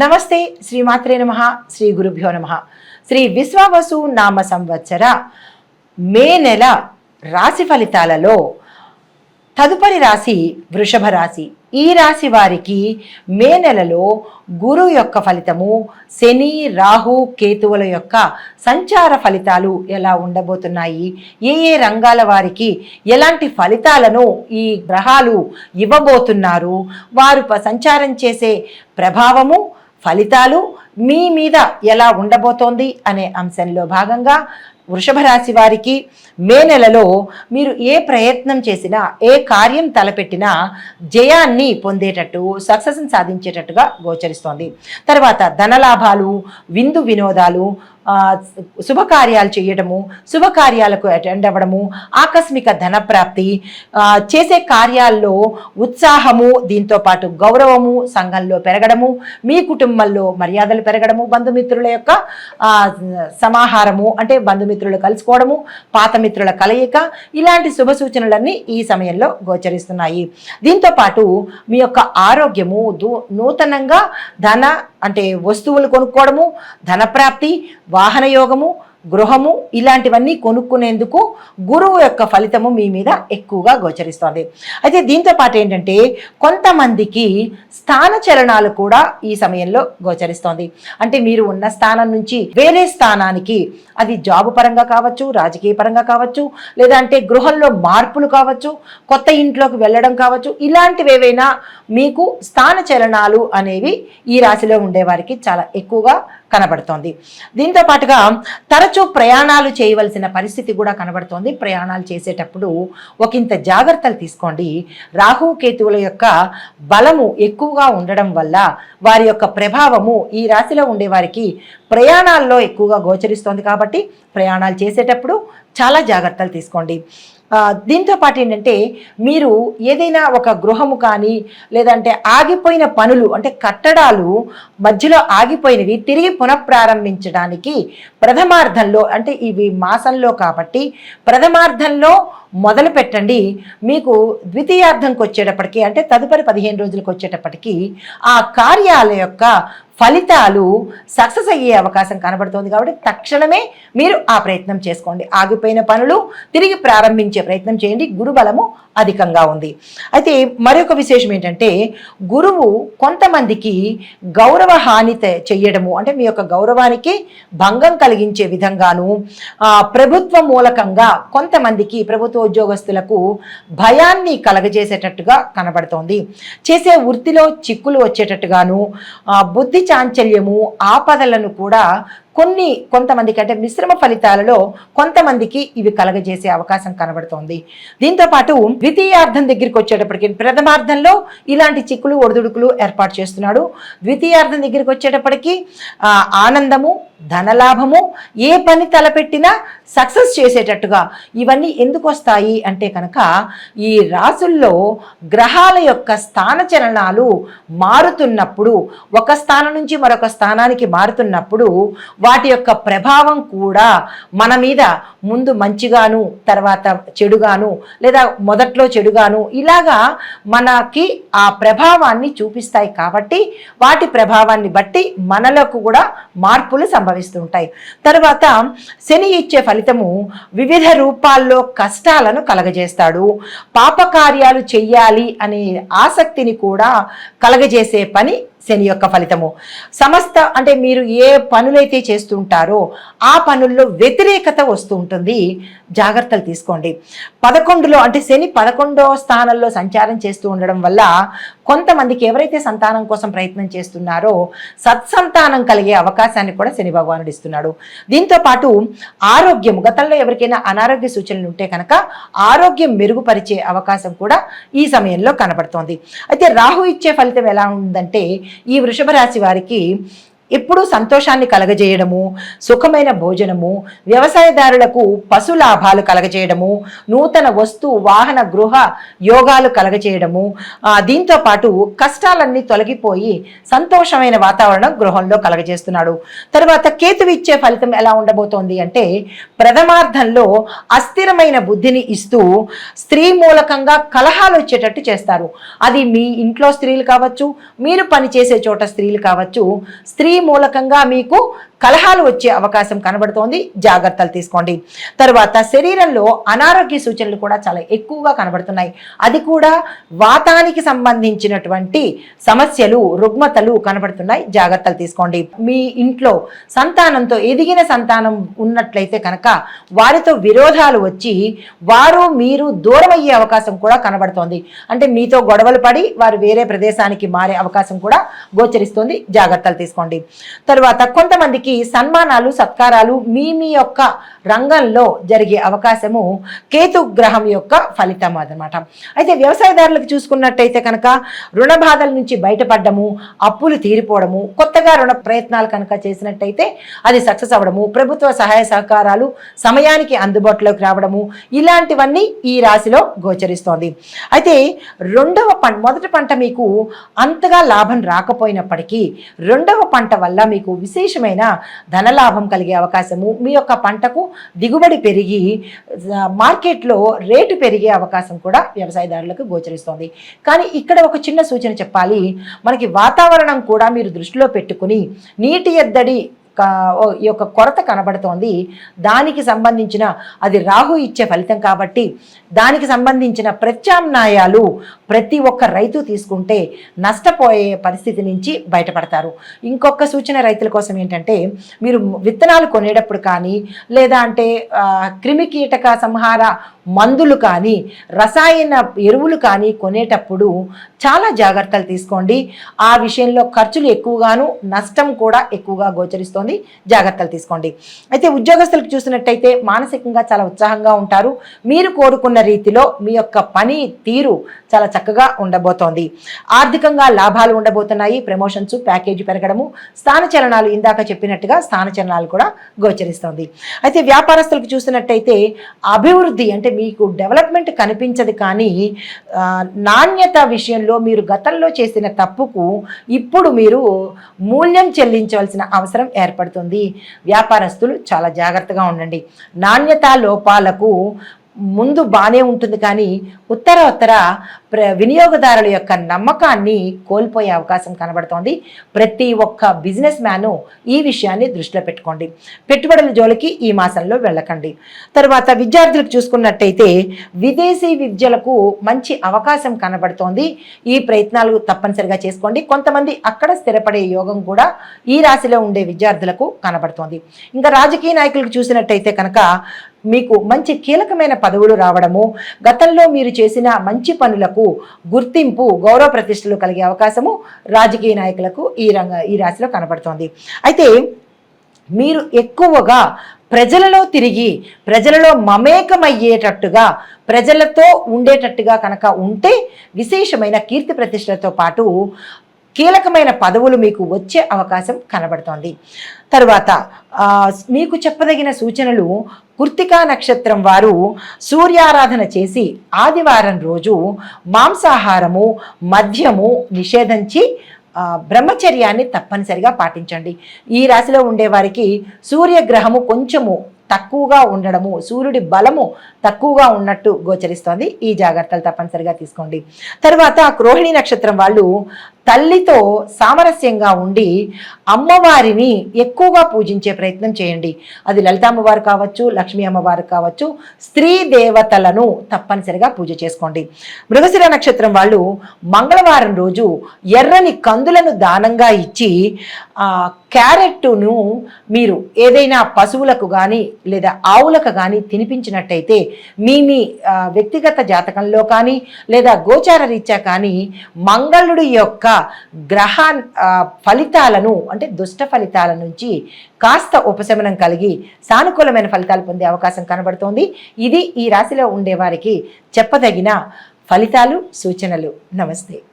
నమస్తే శ్రీమాత్రే నమ శ్రీ గురుభ్యో నమ. శ్రీ విశ్వావసు నామ సంవత్సర మే నెల రాశి ఫలితాలలో తదుపరి రాశి వృషభ రాశి. ఈ రాశి వారికి మే నెలలో గురు యొక్క ఫలితము శని రాహు కేతువుల యొక్క సంచార ఫలితాలు ఎలా ఉండబోతున్నాయి ఏ ఏ రంగాల వారికి ఎలాంటి ఫలితాలను ఈ గ్రహాలు ఇవ్వబోతున్నారు వారు ప- సంచారం చేసే ప్రభావము ఫలితాలు మీ మీద ఎలా ఉండబోతోంది అనే అంశంలో భాగంగా వృషభ రాశి వారికి మే నెలలో మీరు ఏ ప్రయత్నం చేసినా ఏ కార్యం తలపెట్టినా జయాన్ని పొందేటట్టు సక్సెస్ని సాధించేటట్టుగా గోచరిస్తోంది. తర్వాత ధనలాభాలు విందు వినోదాలు శుభకార్యాలు చేయడము శుభకార్యాలకు అటెండ్ అవ్వడము ఆకస్మిక ధనప్రాప్తి చేసే కార్యాల్లో ఉత్సాహము దీంతో పాటు గౌరవము సంఘంలో పెరగడము మీ కుటుంబంలో మర్యాదలు పెరగడము బంధుమిత్రుల యొక్క సమాహారము అంటే బంధుమిత్రులు కలుసుకోవడము పాత మిత్రుల కలయిక ఇలాంటి శుభ సూచనలన్నీ ఈ సమయంలో గోచరిస్తున్నాయి. దీంతో పాటు మీ యొక్క ఆరోగ్యము దూ- నూతనంగా ధన అంటే వస్తువులు కొనుక్కోవడము ధనప్రాప్తి వాహన యోగము గృహము ఇలాంటివన్నీ కొనుక్కునేందుకు గురువు యొక్క ఫలితము మీ మీద ఎక్కువగా గోచరిస్తోంది. అయితే దీంతో పాటు ఏంటంటే కొంతమందికి స్థాన చలనాలు కూడా ఈ సమయంలో గోచరిస్తోంది. అంటే మీరు ఉన్న స్థానం నుంచి వేరే స్థానానికి అది జాబ్ పరంగా కావచ్చు రాజకీయ పరంగా కావచ్చు లేదా అంటే గృహంలో మార్పులు కావచ్చు కొత్త ఇంట్లోకి వెళ్ళడం కావచ్చు ఇలాంటివి ఏవైనా మీకు స్థాన చలనాలు అనేవి ఈ రాశిలో ఉండేవారికి చాలా ఎక్కువగా కనబడుతోంది. దీంతో పాటుగా తరచూ ప్రయాణాలు చేయవలసిన పరిస్థితి కూడా కనబడుతోంది. ప్రయాణాలు చేసేటప్పుడు ఒకంత జాగ్రత్తలు తీసుకోండి. రాహు కేతువుల యొక్క బలము ఎక్కువగా ఉండడం వల్ల వారి యొక్క ప్రభావము ఈ రాశిలో ఉండే వారికి ప్రయాణాల్లో ఎక్కువగా గోచరిస్తోంది కాబట్టి ప్రయాణాలు చేసేటప్పుడు చాలా జాగ్రత్తలు తీసుకోండి. దీంతో పాటు ఏంటంటే మీరు ఏదైనా ఒక గృహము కానీ లేదంటే ఆగిపోయిన పనులు అంటే కట్టడాలు మధ్యలో ఆగిపోయినవి తిరిగి పునఃప్రారంభించడానికి ప్రథమార్థంలో అంటే ఇవి మాసంలో కాబట్టి ప్రథమార్థంలో మొదలు పెట్టండి. మీకు ద్వితీయార్థంకి వచ్చేటప్పటికి అంటే తదుపరి పదిహేను రోజులకు వచ్చేటప్పటికి ఆ కార్యాల యొక్క ఫలితాలు సక్సెస్ అయ్యే అవకాశం కనబడుతోంది కాబట్టి తక్షణమే మీరు ఆ ప్రయత్నం చేసుకోండి. ఆగిపోయిన పనులు తిరిగి ప్రారంభించే ప్రయత్నం చేయండి. గురుబలము అధికంగా ఉంది. అయితే మరొక విశేషం ఏంటంటే గురువు కొంతమందికి గౌరవ హాని తె- చెయ్యడము అంటే మీ యొక్క గౌరవానికి భంగం కలిగించే విధంగాను ప్రభుత్వ మూలకంగా కొంతమందికి ప్రభుత్వ ఉద్యోగస్తులకు భయాన్ని కలగజేసేటట్టుగా కనబడుతోంది. చేసే వృత్తిలో చిక్కులు వచ్చేటట్టుగాను బుద్ధి చాంచల్యము ఆపదలను కూడా కొన్ని కొంతమందికి అంటే మిశ్రమ ఫలితాలలో కొంతమందికి ఇవి కలగజేసే అవకాశం కనబడుతోంది. దీంతో పాటు ద్వితీయార్థం దగ్గరికి వచ్చేటప్పటికి ప్రథమార్థంలో ఇలాంటి చిక్కులు ఒడిదుడుకులు ఏర్పాటు చేస్తున్నాడు. ద్వితీయార్థం దగ్గరికి వచ్చేటప్పటికి ఆనందము ధనలాభము ఏ పని తలపెట్టినా సక్సెస్ చేసేటట్టుగా ఇవన్నీ ఎందుకు వస్తాయి అంటే కనుక ఈ రాసుల్లో గ్రహాల యొక్క స్థాన చలనాలు మారుతున్నప్పుడు ఒక స్థానం నుంచి మరొక స్థానానికి మారుతున్నప్పుడు వాటి యొక్క ప్రభావం కూడా మన మీద ముందు మంచిగాను తర్వాత చెడుగాను లేదా మొదట్లో చెడుగాను ఇలాగా మనకి ఆ ప్రభావాన్ని చూపిస్తాయి కాబట్టి వాటి ప్రభావాన్ని బట్టి మనలకు కూడా మార్పులు సంభవిస్తుంటాయి తర్వాత శని ఇచ్చే ఫలితము వివిధ రూపాల్లో కష్టాలను కలగజేస్తాడు. పాపకార్యాలు చెయ్యాలి అనే ఆసక్తిని కూడా కలగజేసే పని శని యొక్క ఫలితము. సమస్త అంటే మీరు ఏ పనులైతే చేస్తుంటారో ఆ పనుల్లో వ్యతిరేకత వస్తూ ఉంటుంది జాగ్రత్తలు తీసుకోండి. పదకొండులో అంటే శని పదకొండవ స్థానంలో సంచారం చేస్తూ ఉండడం వల్ల కొంతమందికి ఎవరైతే సంతానం కోసం ప్రయత్నం చేస్తున్నారో సత్సంతానం కలిగే అవకాశాన్ని కూడా శని భగవానుడు ఇస్తున్నాడు. దీంతో పాటు ఆరోగ్యం గతంలో ఎవరికైనా అనారోగ్య సూచనలు ఉంటే కనుక ఆరోగ్యం మెరుగుపరిచే అవకాశం కూడా ఈ సమయంలో కనబడుతోంది. అయితే రాహు ఇచ్చే ఫలితం ఎలా ఉందంటే ఈ వృషభ రాశి వారికి ఎప్పుడూ సంతోషాన్ని కలగజేయడము సుఖమైన భోజనము వ్యవసాయదారులకు పశు లాభాలు కలగజేయడము నూతన వస్తు వాహన గృహ యోగాలు కలగజేయడము దీంతో పాటు కష్టాలన్నీ తొలగిపోయి సంతోషమైన వాతావరణం గృహంలో కలగజేస్తున్నాడు. తర్వాత కేతువు ఇచ్చే ఫలితం ఎలా ఉండబోతోంది అంటే ప్రథమార్థంలో అస్థిరమైన బుద్ధిని ఇస్తూ స్త్రీ మూలకంగా కలహాలు వచ్చేటట్టు చేస్తారు. అది మీ ఇంట్లో స్త్రీలు కావచ్చు మీరు పనిచేసే చోట స్త్రీలు కావచ్చు స్త్రీ మూలకంగా మీకు కలహాలు వచ్చే అవకాశం కనబడుతోంది. జాగ్రత్తలు తీసుకోండి. తర్వాత శరీరంలో అనారోగ్య సూచనలు కూడా చాలా ఎక్కువగా కనబడుతున్నాయి. అది కూడా వాతానికి సంబంధించినటువంటి సమస్యలు రుగ్మతలు కనబడుతున్నాయి. జాగ్రత్తలు తీసుకోండి. మీ ఇంట్లో సంతానంతో ఎదిగిన సంతానం ఉన్నట్లయితే కనుక వారితో విరోధాలు వచ్చి వారు మీరు దూరం అయ్యే అవకాశం కూడా కనబడుతోంది. అంటే మీతో గొడవలు పడి వారు వేరే ప్రదేశానికి మారే అవకాశం కూడా గోచరిస్తుంది. జాగ్రత్తలు తీసుకోండి. తర్వాత కొంతమందికి సన్మానాలు సత్కారాలు మీ మీ యొక్క రంగంలో జరిగే అవకాశము కేతు గ్రహం యొక్క ఫలితం అన్నమాట. అయితే వ్యవసాయదారులకు చూసుకున్నట్టయితే కనుక రుణ బాధల నుంచి బయటపడము అప్పులు తీరిపోవడము కొత్తగా రుణ ప్రయత్నాలు కనుక చేసినట్టయితే అది సక్సెస్ అవ్వడము ప్రభుత్వ సహాయ సహకారాలు సమయానికి అందుబాటులోకి రావడము ఇలాంటివన్నీ ఈ రాశిలో గోచరిస్తోంది. అయితే రెండవ పంట మొదటి పంట మీకు అంతగా లాభం రాకపోయినప్పటికీ రెండవ పంట వల్ల మీకు విశేషమైన ధనలాభం కలిగే అవకాశము మీ యొక్క పంటకు దిగుబడి పెరిగి మార్కెట్లో రేటు పెరిగే అవకాశం కూడా వ్యవసాయదారులకు గోచరిస్తోంది. కానీ ఇక్కడ ఒక చిన్న సూచన చెప్పాలి. మనకి వాతావరణం కూడా మీరు దృష్టిలో పెట్టుకుని నీటి ఎద్దడి ఈ యొక్క కొరత కనబడుతోంది. దానికి సంబంధించిన అది రాహు ఇచ్చే ఫలితం కాబట్టి దానికి సంబంధించిన ప్రత్యామ్నాయాలు ప్రతి ఒక్క రైతు తీసుకుంటే నష్టపోయే పరిస్థితి నుంచి బయటపడతారు. ఇంకొక సూచన రైతుల కోసం ఏంటంటే మీరు విత్తనాలు కొనేటప్పుడు కానీ లేదా అంటే క్రిమికీటక క్రిమి కీటక సంహార మందులు కానీ రసాయన ఎరువులు కానీ కొనేటప్పుడు చాలా జాగ్రత్తలు తీసుకోండి. ఆ విషయంలో ఖర్చులు ఎక్కువగాను నష్టం కూడా ఎక్కువగా గోచరిస్తుంది. జాగ్రత్తలు తీసుకోండి. అయితే ఉద్యోగస్తులకు చూసినట్టయితే మానసికంగా చాలా ఉత్సాహంగా ఉంటారు. మీరు కోరుకున్న రీతిలో మీ యొక్క పని తీరు చాలా చక్కగా ఉండబోతోంది. ఆర్థికంగా లాభాలు ఉండబోతున్నాయి. ప్రమోషన్స్ ప్యాకేజీ పెరగడము స్థానచలనాలు ఇందాక చెప్పినట్టుగా స్థానచలనాలు కూడా గోచరిస్తోంది. అయితే వ్యాపారస్తులకు చూసినట్టయితే అభివృద్ధి అంటే మీకు డెవలప్మెంట్ కనిపించదు కానీ నాణ్యత విషయంలో మీరు గతంలో చేసిన తప్పుకు ఇప్పుడు మీరు మూల్యం చెల్లించవలసిన అవసరం ఏర్పడుతుంది. ఏర్పడుతుంది. వ్యాపారస్తులు చాలా జాగ్రత్తగా ఉండండి. నాణ్యత లోపాలకు ముందు బాగానే ఉంటుంది కానీ ఉత్తర ఉత్తర ప్ర వినియోగదారుల యొక్క నమ్మకాన్ని కోల్పోయే అవకాశం కనబడుతోంది. ప్రతి ఒక్క బిజినెస్ మ్యాను ఈ విషయాన్ని దృష్టిలో పెట్టుకోండి. పెట్టుబడుల జోలికి ఈ మాసంలో వెళ్ళకండి. తర్వాత విద్యార్థులకు చూసుకున్నట్టయితే విదేశీ విద్యలకు మంచి అవకాశం కనబడుతోంది. ఈ ప్రయత్నాలు తప్పనిసరిగా చేసుకోండి. కొంతమంది అక్కడ స్థిరపడే యోగం కూడా ఈ రాశిలో ఉండే విద్యార్థులకు కనబడుతోంది. ఇంకా రాజకీయ నాయకులకు చూసినట్టయితే కనుక మీకు మంచి కీలకమైన పదవులు రావడము గతంలో మీరు చేసిన మంచి పనులకు గుర్తింపు గౌరవ ప్రతిష్టలు కలిగే అవకాశము రాజకీయ నాయకులకు ఈ రంగ ఈ రాశిలో కనబడుతోంది. అయితే మీరు ఎక్కువగా ప్రజలలో తిరిగి ప్రజలలో మమేకమయ్యేటట్టుగా ప్రజలతో ఉండేటట్టుగా కనుక ఉంటే విశేషమైన కీర్తి ప్రతిష్టలతో పాటు కీలకమైన పదవులు మీకు వచ్చే అవకాశం కనబడుతోంది. తర్వాత మీకు చెప్పదగిన సూచనలు కృత్తికా నక్షత్రం వారు సూర్యారాధన చేసి ఆదివారం రోజు మాంసాహారము మద్యము నిషేధించి బ్రహ్మచర్యాన్ని తప్పనిసరిగా పాటించండి. ఈ రాశిలో ఉండేవారికి సూర్యగ్రహము కొంచెము తక్కువగా ఉండడము సూర్యుడి బలము తక్కువగా ఉన్నట్టు గోచరిస్తోంది. ఈ జాగ్రత్తలు తప్పనిసరిగా తీసుకోండి. తర్వాత క్రోహిణి నక్షత్రం వాళ్ళు తల్లితో సామరస్యంగా ఉండి అమ్మవారిని ఎక్కువగా పూజించే ప్రయత్నం చేయండి. అది లలిత అమ్మవారు కావచ్చు లక్ష్మీ అమ్మవారు కావచ్చు స్త్రీ దేవతలను తప్పనిసరిగా పూజ చేసుకోండి. మృగశిర నక్షత్రం వాళ్ళు మంగళవారం రోజు ఎర్రని కందులను దానంగా ఇచ్చి క్యారెట్ను మీరు ఏదైనా పశువులకు కానీ లేదా ఆవులకు కానీ తినిపించినట్టయితే మీ మీ వ్యక్తిగత జాతకంలో కానీ లేదా గోచార రీత్యా కానీ మంగళుడి యొక్క గ్రహ ఫలితాలను అంటే దుష్ట ఫలితాల నుంచి కాస్త ఉపశమనం కలిగి సానుకూలమైన ఫలితాలు పొందే అవకాశం కనబడుతోంది. ఇది ఈ రాశిలో ఉండేవారికి చెప్పదగిన ఫలితాలు సూచనలు. నమస్తే.